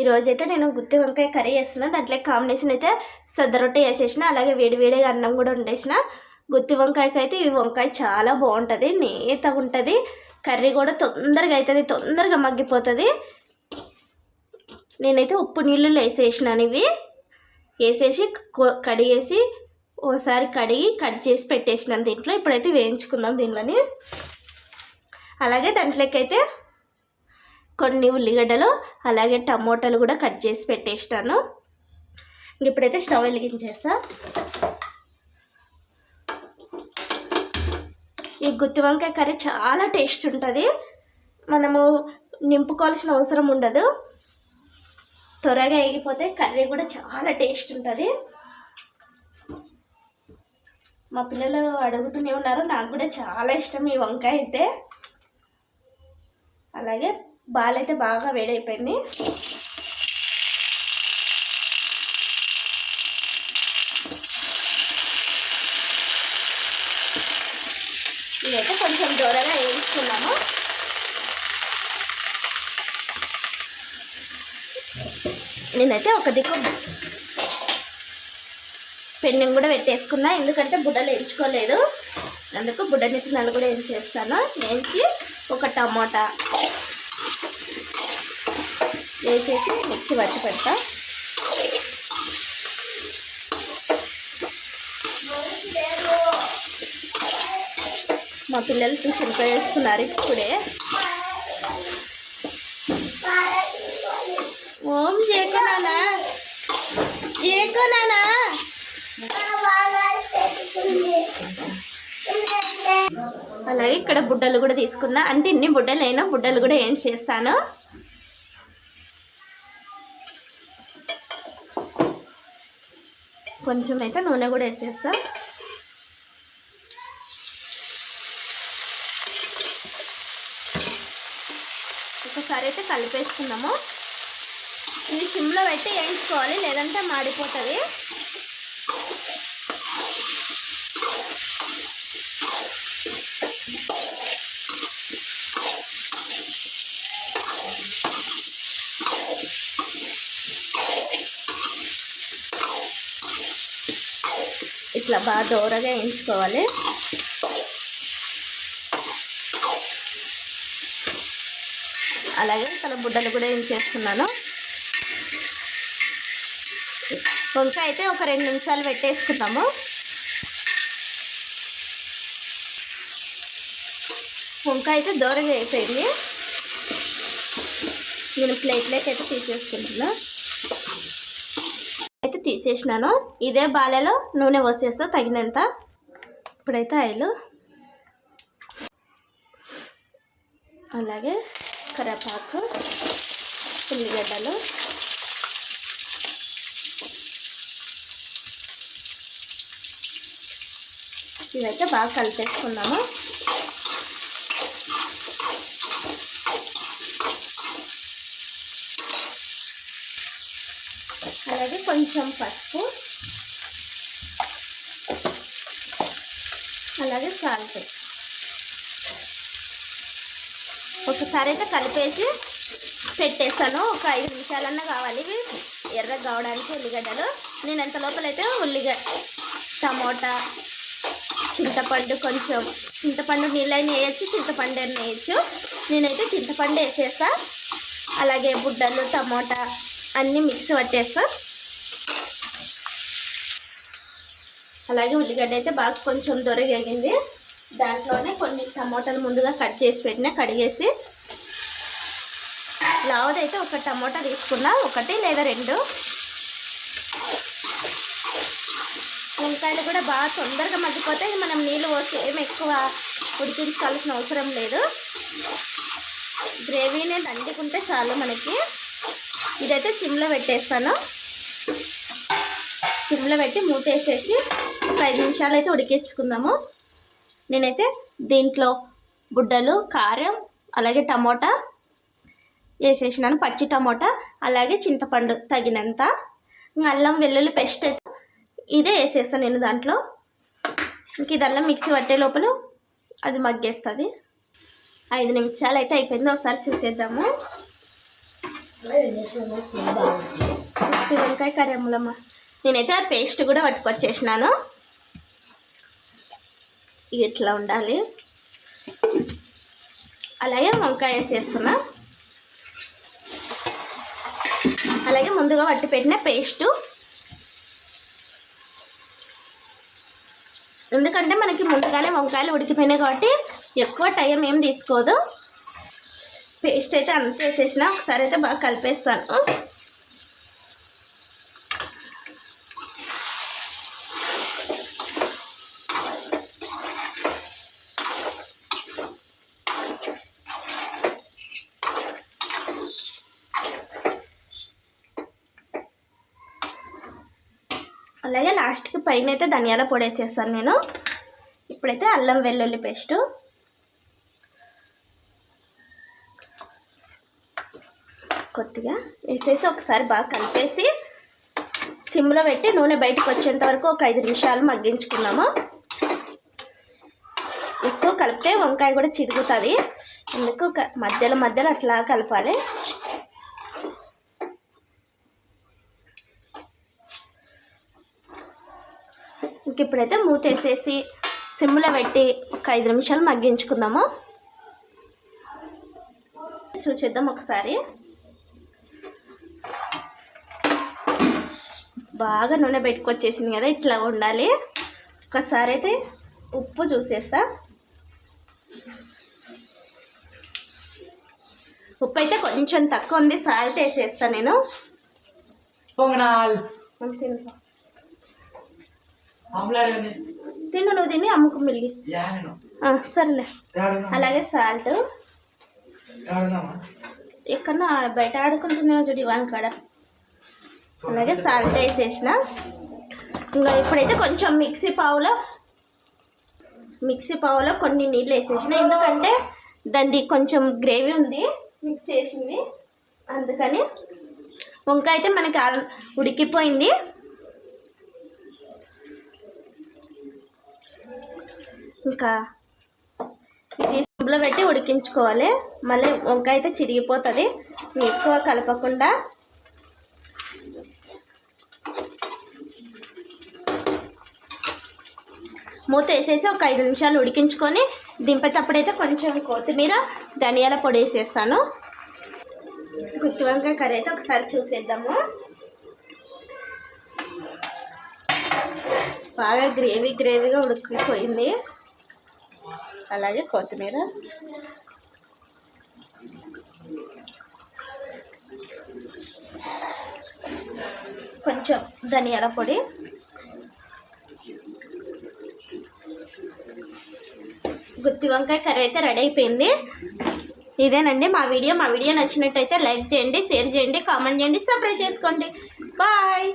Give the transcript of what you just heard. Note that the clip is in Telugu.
ఈరోజు అయితే నేను గుత్తి వంకాయ కర్రీ చేస్తున్నా. దాంట్లో కాంబినేషన్ అయితే సద్ద రొట్టె వేసేసిన అలాగే వేడివేడిగా అన్నం కూడా వండేసిన. గుత్తి వంకాయకి అయితే ఈ వంకాయ చాలా బాగుంటుంది నేతగా ఉంటుంది. కర్రీ కూడా తొందరగా అవుతుంది తొందరగా మగ్గిపోతుంది. నేనైతే ఉప్పు నీళ్ళు వేసేసినాను ఇవి. వేసేసి కడిగేసి ఓసారి కడిగి కట్ చేసి పెట్టేసినాను దీంట్లో. ఇప్పుడైతే వేయించుకుందాం దీనిలోని అలాగే దాంట్లోకి అయితే కొన్ని ఉల్లిగడ్డలు అలాగే టమోటాలు కూడా కట్ చేసి పెట్టేస్తాను. ఇప్పుడైతే స్టవ్ వెలిగించేస్తా. ఈ గుత్తి వంకాయ కర్రీ చాలా టేస్ట్ ఉంటుంది. మనము నింపుకోవాల్సిన అవసరం ఉండదు. త్వరగా ఎగిపోతే కర్రీ కూడా చాలా టేస్ట్ ఉంటుంది. మా పిల్లలు అడుగుతూనే ఉన్నారు నాకు కూడా చాలా ఇష్టం ఈ వంకాయ అయితే. అలాగే బాల్ అయితే బాగా వేడైపోయింది. ఇదైతే కొంచెం దూరంగా వేయించుకున్నాము. నేనైతే ఒక దిక్కు పెండింగ్ కూడా పెట్టేసుకున్నా. ఎందుకంటే బుడ్డలు ఎంచుకోలేదు అందుకు బుడ్డ నెత్తినాలు కూడా ఏం చేస్తాను వేయించి ఒక టమాటా వేసేసి మిక్సీ పట్టి పెడతా. మా పిల్లలు ట్యూషన్ వేస్తున్నారు ఇప్పుడే. ఓం జేకో నానా. జేకో నానా. అలాగే ఇక్కడ బుడ్డలు కూడా తీసుకున్నా. అంటే ఇన్ని బుడ్డలు అయినా బుడ్డలు కూడా ఏం చేస్తాను? కొంచెం అయితే నూనె కూడా వేసేస్తా. ఒకసారి అయితే కలిపేసుకున్నాము ఇది సిమ్లో పెట్టి వేయించుకోవాలి లేదంటే మాడిపోతుంది. ఇట్లా బాగా దూరగా వేయించుకోవాలి. అలాగే ఇక్కడ బుడ్డలు కూడా వేయించేస్తున్నాను. వంకాయ అయితే ఒక రెండు నిమిషాలు పెట్టేసుకుందాము. వంకాయ అయితే దూరగా అయిపోయింది. నేను ప్లేట్లోకి అయితే తీసేసుకుంటున్నాను తీసేసినాను. ఇదే బాలెలో నూనె పోసేస్తా తగినంత. ఇప్పుడైతే ఆయిల్. అలాగే కరివేపాకు ఉల్లిగడ్డలు. ఇదైతే బాగా కలిపేసుకున్నాము. అలాగే కొంచెం పసుపు. అలాగే సాల్ట్. ఒకసారి అయితే కలిపేసి పెట్టేస్తాను. ఒక ఐదు నిమిషాలన్నా కావాలి. ఇవి ఎర్ర కావడానికి ఉల్లిగడ్డలు. నేను ఎంత లోపలైతే ఉల్లిగడ్డ టమోటా చింతపండు కొంచెం చింతపండు నీళ్ళైనా వేయచ్చు చింతపండు అయినా వేయచ్చు. నేనైతే చింతపండు వేసేస్తా. అలాగే బుడ్డలు టమోటా అన్నీ మిక్స్ పట్టేస్తా. అలాగే ఉల్లిగడ్డ అయితే బాగా కొంచెం దొరగగింది దాంట్లోనే కొన్ని టమోటాలు ముందుగా కట్ చేసి పెట్టిన కడిగేసి. లావదైతే ఒక టమోటా తీసుకున్నా ఒకటి లేదా రెండు. వంకాయలు కూడా బాగా తొందరగా మగ్గిపోతే మనం నీళ్ళు పోసి ఏమి ఎక్కువ ఉడికించాల్సిన అవసరం లేదు. గ్రేవీనే దండుకుంటే చాలు మనకి. ఇదైతే సిమ్లో పెట్టేస్తాను. సిమ్లో పెట్టి మూతేసేసి ఒక ఐదు నిమిషాలు అయితే ఉడికేసుకుందాము. నేనైతే దీంట్లో బుడ్డలు కారం అలాగే టమోటా వేసేసినాను పచ్చి టమోటా అలాగే చింతపండు తగినంత. ఇంకా అల్లం వెల్లుల్లి పేస్ట్ అయితే ఇదే వేసేస్తాను నేను దాంట్లో. ఇంక ఇదల్లా మిక్సీ పట్టే లోపల అది మగ్గేస్తుంది. ఐదు నిమిషాలు అయితే అయిపోయింది ఒకసారి చూసేద్దాము. గుత్తి వంకాయ కర్రీ అమ్ములమ్మ నేనైతే ఆ పేస్ట్ కూడా పట్టుకొచ్చేసినాను. ఇట్లా ఉండాలి. అలాగే వంకాయ వేసేస్తున్నా. అలాగే ముందుగా వట్టి పెట్టిన పేస్టు. ఎందుకంటే మనకి ముందుగానే వంకాయలు ఉడికిపోయినాయి కాబట్టి ఎక్కువ టైం ఏం తీసుకోదు. పేస్ట్ అయితే అంత వేసేసిన ఒకసారి అయితే బాగా కలిపేస్తాను. అలాగే లాస్ట్కి పైన అయితే ధనియాల పొడి వేసేస్తాను నేను. ఇప్పుడైతే అల్లం వెల్లుల్లి పేస్టు. కొద్దిగా వేసేసి ఒకసారి బాగా కలిపేసి సిమ్లో పెట్టి నూనె బయటకు వచ్చేంత వరకు ఒక ఐదు నిమిషాలు మగ్గించుకున్నాము. ఎక్కువ కలిపితే వంకాయ కూడా చిరుగుతుంది అందుకు మధ్యలో మధ్యలో అట్లా కలపాలి. ఇంక ఇప్పుడైతే మూత వేసేసి సిమ్లో పెట్టి ఒక ఐదు నిమిషాలు మగ్గించుకుందాము. చూసేద్దాం ఒకసారి. బాగా నూనె పెట్టుకొచ్చేసింది కదా ఇట్లా ఉండాలి. ఒకసారి అయితే ఉప్పు చూసేస్తా. ఉప్పు అయితే కొంచెం తక్కువ ఉంది సాల్ట్ వేసేస్తా నేను. తిను. నువ్వు తిని అమ్ముకు మిల్లి. సర్లే. అలాగే సాల్ట్. ఎక్కడన్నా బయట ఆడుకుంటున్నావు చూడు ఇవాన్ కాడ? అలాగే సాల్ట్ వేసేసిన. ఇంకా ఇప్పుడైతే కొంచెం మిక్సీ పావులో మిక్సీ పావులో కొన్ని నీళ్ళు వేసేసిన. ఎందుకంటే దాన్ని కొంచెం గ్రేవీ ఉంది మిక్స్ చేసింది. అందుకని వంకాయ అయితే మనకి ఉడికిపోయింది. ఇంకా ఇది సబ్బులో పెట్టి ఉడికించుకోవాలి. మళ్ళీ వంకాయ అయితే చిరిగిపోతుంది. ఎక్కువ కలపకుండా మూత వేసేసి ఒక ఐదు నిమిషాలు ఉడికించుకొని దింపేటప్పుడైతే కొంచెం కొత్తిమీర ధనియాల పొడి వేసేస్తాను. గుత్తి వంకాయ కర్రీ అయితే ఒకసారి చూసేద్దాము. బాగా గ్రేవీ గ్రేవీగా ఉడికిపోయింది. అలాగే కొత్తిమీర. కొంచెం ధనియాల పొడి. గుత్తి వంకాయ కర్రీ అయితే రెడీ అయిపోయింది. ఇదేనండి మా వీడియో. మా వీడియో నచ్చినట్టయితే లైక్ చేయండి షేర్ చేయండి కామెంట్ చేయండి సబ్స్క్రైబ్ చేసుకోండి. బాయ్.